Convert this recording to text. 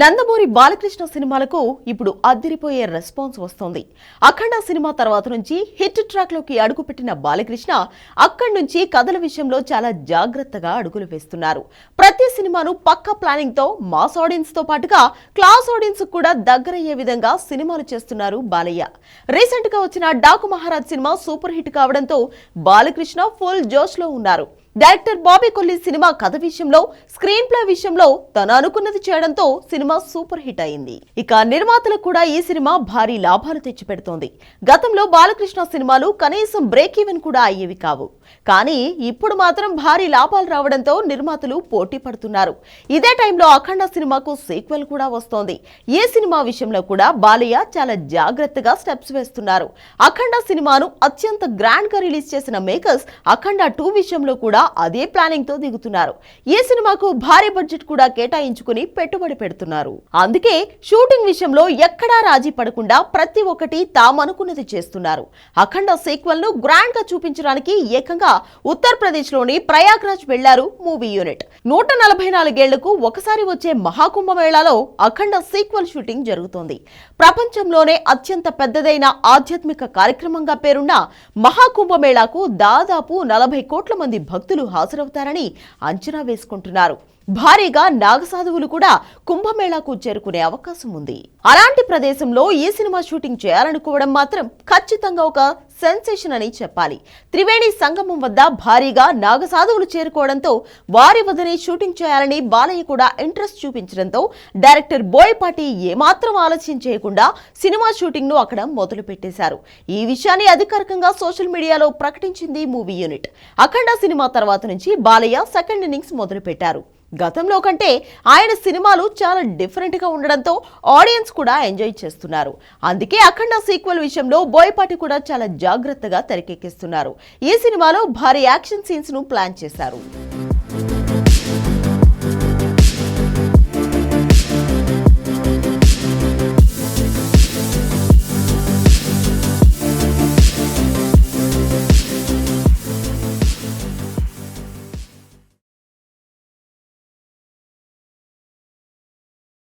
నందమూరి బాలకృష్ణ సినిమాలకు ఇప్పుడు అదిరిపోయే రెస్పాన్స్ వస్తోంది. అఖండ సినిమా తర్వాత నుంచి హిట్ ట్రాక్లోకి అడుగుపెట్టిన బాలకృష్ణ అక్కడి నుంచి కథల విషయంలో చాలా జాగ్రత్తగా అడుగులు వేస్తున్నారు. ప్రతి సినిమాను పక్క ప్లానింగ్తో మాస్ ఆడియన్స్తో పాటుగా క్లాస్ ఆడియన్స్ కూడా దగ్గరయ్యే విధంగా సినిమాలు చేస్తున్నారు బాలయ్య. రీసెంట్గా వచ్చిన Daaku Maharaj cinema super hit కావడంతో బాలకృష్ణ ఫుల్ జోష్లో ఉన్నారు. డైరెక్టర్ బాబీ కొల్లి సినిమా కథ విషయంలో స్క్రీన్ ప్లే విషయంలో తను అనుకున్నది చేయడంతో సినిమా సూపర్ హిట్ అయింది. ఇక నిర్మాతలకు కూడా ఈ సినిమా భారీ లాభాలు తెచ్చిపెడుతోంది. గతంలో బాలకృష్ణ సినిమాలు కనీసం బ్రేక్ ఈవెన్ కూడా అయ్యేవి కావు. కానీ ఇప్పుడు మాత్రం భారీ లాభాలు రావడంతో నిర్మాతలు పోటీ పడుతున్నారు. ఇదే టైంలో అఖండ సినిమాకు సీక్వెల్ కూడా వస్తోంది. ఈ సినిమా విషయంలో కూడా బాలయ్య చాలా జాగ్రత్తగా స్టెప్స్ వేస్తున్నారు. అఖండ సినిమాను అత్యంత గ్రాండ్గా రిలీజ్ చేసిన మేకర్స్ అఖండ టూ విషయంలో కూడా అదే ప్లానింగ్తో దిగుతున్నారు. ఈ సినిమాకు భారీ బడ్జెట్ కూడా కేటాయించుకుని పెట్టుబడి పెడుతున్నారు. అందుకే షూటింగ్ విషయంలో ఎక్కడా రాజీ పడకుండా ప్రతి ఒక్కటి తామనుకున్నది చేస్తున్నారు. అఖండ సీక్వెల్ను గ్రాండ్గా చూపించడానికి ఏకంగా ఉత్తరప్రదేశ్లోని ప్రయాగ్రాజ్ వెళ్ళారు మూవీ యూనిట్. నూట నలభై నాలుగేళ్ళకు ఒకసారి వచ్చే మహాకుంభమేళాలో అఖండ సీక్వెల్ షూటింగ్ జరుగుతోంది. ప్రపంచంలోనే అత్యంత పెద్దదైన ఆధ్యాత్మిక కార్యక్రమంగా పేరున్న మహాకుంభమేళాకు దాదాపు నలభై కోట్ల మంది భక్తులు హాజరవుతారని అంచనా వేసుకుంటున్నారు. భారీగా నాగసాధువులు కూడా కుంభమేళాకు చేరుకునే అవకాశం ఉంది. అలాంటి ప్రదేశంలో ఈ సినిమా షూటింగ్ చేయాలనుకోవడం మాత్రం ఖచ్చితంగా ఒక సెన్సేషన్ అని చెప్పాలి. త్రివేణి సంగమం వద్ద భారీగా నాగసాధువులు చేరుకోవడంతో వారి వద్దనే షూటింగ్ చేయాలని బాలయ్య కూడా ఇంట్రెస్ట్ చూపించడంతో డైరెక్టర్ బోయపాటి ఏమాత్రం ఆలస్యం చేయకుండా సినిమా షూటింగ్ను అక్కడ మొదలు పెట్టేశారు ఈ విషయాన్ని అధికారికంగా సోషల్ మీడియాలో ప్రకటించింది మూవీ యూనిట్. అఖండ సినిమా తర్వాత నుంచి బాలయ్య సెకండ్ ఇన్నింగ్స్ మొదలు పెట్టారు గతంలో కంటే ఆయన సినిమాలు చాలా డిఫరెంట్గా ఉండడంతో ఆడియన్స్ కూడా ఎంజాయ్ చేస్తున్నారు. అందుకే అఖండ సీక్వెల్ విషయంలో బోయపాటి కూడా చాలా జాగ్రత్తగా తెరకెక్కిస్తున్నారు. ఈ సినిమాలో భారీ యాక్షన్ సీన్స్ను ప్లాన్ చేశారు.